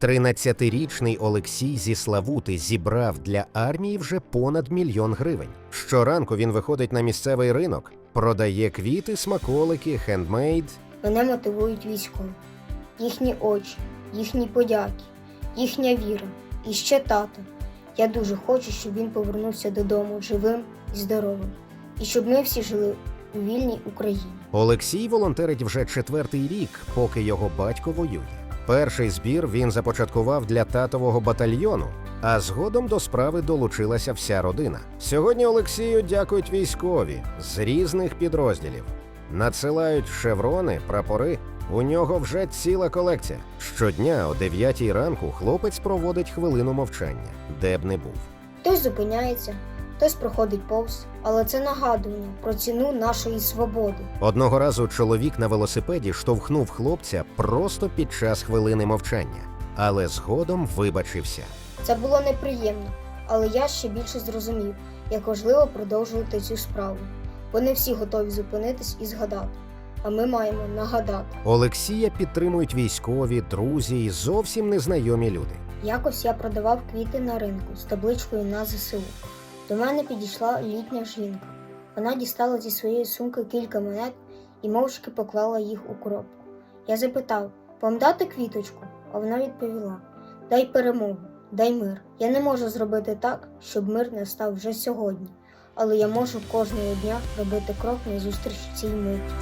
13-річний Олексій зі Славути зібрав для армії вже понад мільйон гривень. Щоранку він виходить на місцевий ринок, продає квіти, смаколики, хендмейд. Мене мотивують військові, їхні очі, їхні подяки, їхня віра і ще тато. Я дуже хочу, щоб він повернувся додому живим і здоровим, і щоб ми всі жили у вільній Україні. Олексій волонтерить вже четвертий рік, поки його батько воює. Перший збір він започаткував для татового батальйону, а згодом до справи долучилася вся родина. Сьогодні Олексію дякують військові з різних підрозділів. Надсилають шеврони, прапори. У нього вже ціла колекція. Щодня о 9 ранку хлопець проводить хвилину мовчання, де б не був. Хтось зупиняється, хтось проходить повз, але це нагадування про ціну нашої свободи. Одного разу чоловік на велосипеді штовхнув хлопця просто під час хвилини мовчання, але згодом вибачився. Це було неприємно, але я ще більше зрозумів, як важливо продовжувати цю справу. Бо не всі готові зупинитись і згадати, а ми маємо нагадати. Олексія підтримують військові, друзі і зовсім незнайомі люди. Якось я продавав квіти на ринку з табличкою на ЗСУ. До мене підійшла літня жінка. Вона дістала зі своєї сумки кілька монет і мовчки поклала їх у коробку. Я запитав, вам дати квіточку? А вона відповіла: Дай перемогу, дай мир. Я не можу зробити так, щоб мир настав вже сьогодні, але я можу кожного дня робити крок назустріч цій миті.